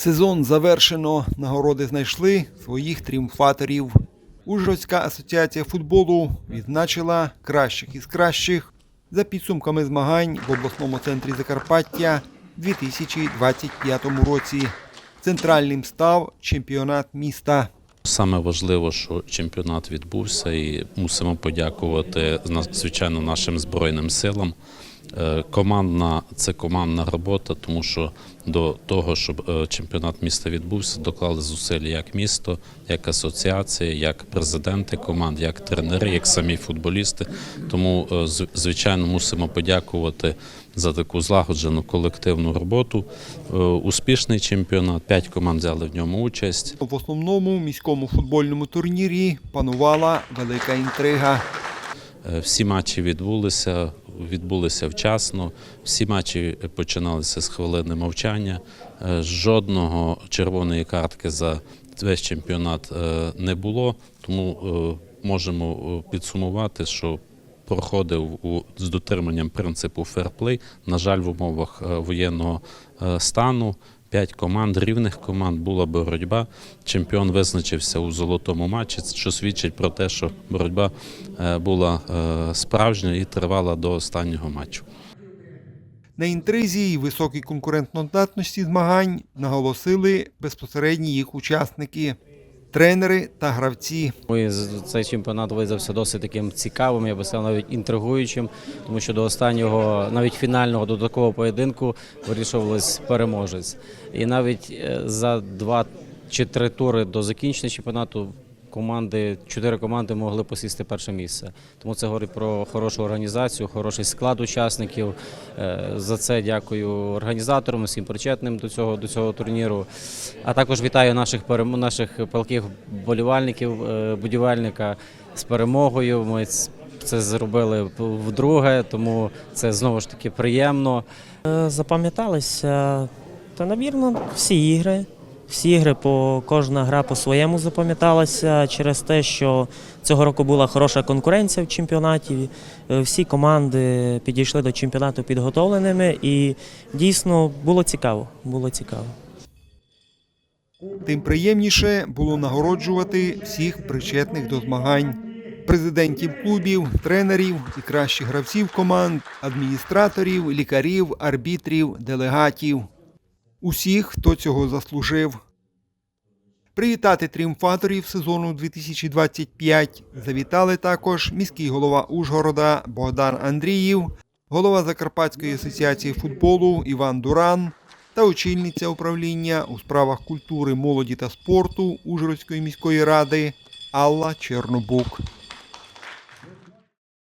Сезон завершено. Нагороди знайшли своїх тріумфаторів. Ужгородська асоціація футболу відзначила кращих із кращих за підсумками змагань в обласному центрі Закарпаття у 2025 році. Центральним став чемпіонат міста. Саме важливо, що чемпіонат відбувся, і мусимо подякувати звичайно нашим збройним силам. Е, Командна це командна робота, тому що до того, щоб е, чемпіонат міста відбувся, доклали зусилля як місто, як асоціація, як президенти команд, як тренери, як самі футболісти. Тому, е, звичайно, мусимо подякувати за таку злагоджену колективну роботу. Успішний чемпіонат, п'ять команд взяли в ньому участь. В основному міському футбольному турнірі панувала велика інтрига. Всі матчі відбулися, відбулися вчасно. Всі матчі починалися з хвилини мовчання. Е, Жодного червоної картки за весь чемпіонат е, не було, тому е, можемо підсумувати, що проходив з дотриманням принципу ферплей. На жаль, в умовах воєнного стану. П'ять команд, рівних команд була боротьба. Чемпіон визначився у золотому матчі, що свідчить про те, що боротьба е, була е, справжня і тривала до останнього матчу. На інтризі і високій конкурентноздатності змагань наголосили безпосередні їх учасники, тренери та гравці. Ми з- цей чемпіонат видався досить таким цікавим, я би сказав, навіть інтригуючим, тому що до останнього, навіть фінального до такого поєдинку вирішувались переможець. І навіть е, за два чи три тури до закінчення чемпіонату команди, чотири команди могли посісти перше місце. Тому це говорить про хорошу організацію, хороший склад учасників. Е, За це дякую організаторам, всім причетним до цього, до цього турніру. А також вітаю наших наших палких болівальників, е, будівельника з перемогою. Ми це зробили вдруге, тому це знову ж таки приємно. Е, Запам'яталися, та навірно, всі ігри. Всі ігри, по кожна гра по-своєму запам'яталася через те, що цього року була хороша конкуренція в чемпіонаті. Е, Всі команди підійшли до чемпіонату підготовленими і дійсно було цікаво. Було цікаво. Тим приємніше було нагороджувати всіх причетних до змагань. Президентів клубів, тренерів і кращих гравців команд, адміністраторів, лікарів, арбітрів, делегатів. Усіх, хто цього заслужив. Привітати тріумфаторів сезону 2025 завітали також міський голова Ужгорода Богдан Андріїв, голова Закарпатської асоціації футболу Іван Дуран та очільниця управління у справах культури, молоді та спорту Ужгородської міської ради Алла Чернобук.